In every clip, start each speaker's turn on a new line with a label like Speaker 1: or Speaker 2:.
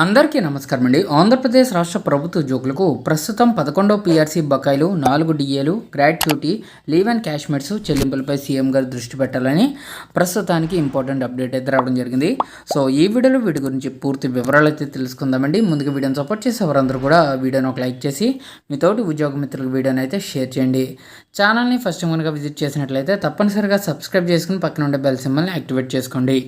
Speaker 1: అందరికీ నమస్కారం అండి. ఆంధ్రప్రదేశ్ రాష్ట్ర ప్రభుత్వ ఉద్యోగులకు ప్రస్తుతం పదకొండో పీఆర్సీ బకాయిలు నాలుగు డిఏలు గ్రాట్యుటీ లీవ్ అండ్ క్యాష్మెట్స్ చెల్లింపులపై సీఎం గారు దృష్టి పెట్టాలని ప్రస్తుతానికి ఇంపార్టెంట్ అప్డేట్ అయితే రావడం జరిగింది. సో ఈ వీడియోలో వీటి గురించి పూర్తి వివరాలు అయితే తెలుసుకుందామండి. ముందుగా వీడియోని సపోర్ట్ చేసే వారందరూ కూడా వీడియోని ఒక లైక్ చేసి మీతోటి ఉద్యోగ మిత్రులకు వీడియోని అయితే షేర్ చేయండి. ఛానల్ని ఫస్ట్ కనుక విజిట్ చేసినట్లయితే తప్పనిసరిగా సబ్స్క్రైబ్ చేసుకుని పక్కన ఉండే బెల్ సింబల్ని యాక్టివేట్ చేసుకోండి.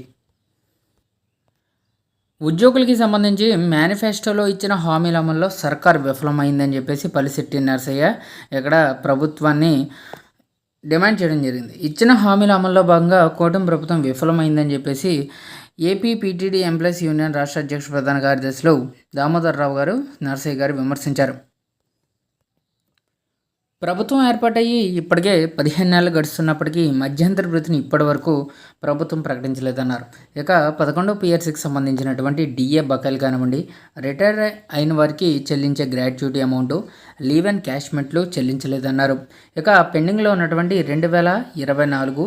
Speaker 1: ఉద్యోగులకి సంబంధించి మేనిఫెస్టోలో ఇచ్చిన హామీల అమల్లో సర్కార్ విఫలమైందని చెప్పేసి పలిశెట్టి నరసయ్య ఇక్కడ ప్రభుత్వాన్ని డిమాండ్ చేయడం జరిగింది. ఇచ్చిన హామీల అమల్లో భాగంగా కూటమి ప్రభుత్వం విఫలమైందని చెప్పేసి ఏపీ పీటీడీ ఎంప్లాయీస్ యూనియన్ రాష్ట్ర అధ్యక్ష ప్రధాన కార్యదర్శులు దామోదర్ రావు గారు నరసయ్య గారు విమర్శించారు. ప్రభుత్వం ఏర్పాటయ్యి ఇప్పటికే పదిహేను నెలలు గడుస్తున్నప్పటికీ మధ్యంతర వృత్తిని ఇప్పటి వరకు ప్రభుత్వం ప్రకటించలేదన్నారు. ఇక పదకొండో పిఆర్సీకి సంబంధించినటువంటి డిఏ బకాయిలు కానివ్వండి రిటైర్ అయిన వారికి చెల్లించే గ్రాట్యుటీ అమౌంట్ లీవ్ అండ్ క్యాష్మెంట్లు చెల్లించలేదన్నారు. ఇక పెండింగ్లో ఉన్నటువంటి రెండు వేల ఇరవై నాలుగు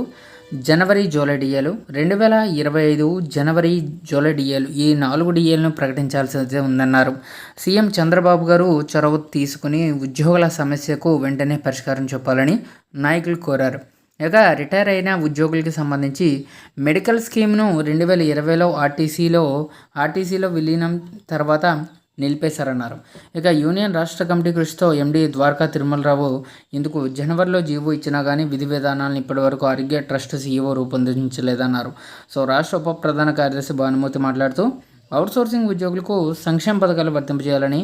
Speaker 1: జనవరి జూలై డిఏలు. రెండు వేల ఇరవై ఐదు జనవరి జూలై డిఏలు. ఈ నాలుగు డిఏలను ప్రకటించాల్సి ఉందన్నారు. సీఎం చంద్రబాబు గారు చొరవ తీసుకుని ఉద్యోగుల సమస్యకు వెంటనే పరిష్కారం చెప్పాలని నాయకులు కోరారు. ఇక రిటైర్ అయిన ఉద్యోగులకి సంబంధించి మెడికల్ స్కీమ్ను రెండు వేల ఇరవైలో ఆర్టీసీలో ఆర్టీసీలో విలీనం తర్వాత నిలిపేశారన్నారు. ఇక యూనియన్ రాష్ట్ర కమిటీ కృషితో ఎండీ ద్వారకా తిరుమలరావు ఇందుకు జనవరిలో జీవో ఇచ్చినా కానీ విధి విధానాలను ఇప్పటివరకు ఆరోగ్య ట్రస్ట్ సీఈఓ రూపొందించలేదన్నారు. సో రాష్ట్ర ఉప ప్రధాన కార్యదర్శి భానుమూర్తి మాట్లాడుతూ అవుట్సోర్సింగ్ ఉద్యోగులకు సంక్షేమ పథకాలు వర్తింపజేయాలని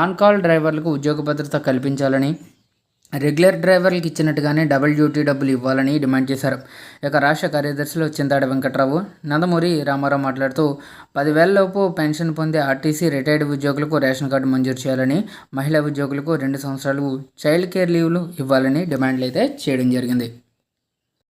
Speaker 1: ఆన్ కాల్ డ్రైవర్లకు ఉద్యోగ భద్రత కల్పించాలని రెగ్యులర్ డ్రైవర్లకు ఇచ్చినట్టుగానే డబుల్ డ్యూటీ డబ్బులు ఇవ్వాలని డిమాండ్ చేశారు. ఇక రాష్ట్ర కార్యదర్శులు చింతాడ వెంకట్రావు నందమూరి రామారావు మాట్లాడుతూ పదివేలలోపు పెన్షన్ పొందే ఆర్టీసీ రిటైర్డ్ ఉద్యోగులకు రేషన్ కార్డు మంజూరు చేయాలని మహిళా ఉద్యోగులకు రెండు సంవత్సరాలు చైల్డ్ కేర్ లీవ్లు ఇవ్వాలని డిమాండ్లు అయితే చేయడం జరిగింది.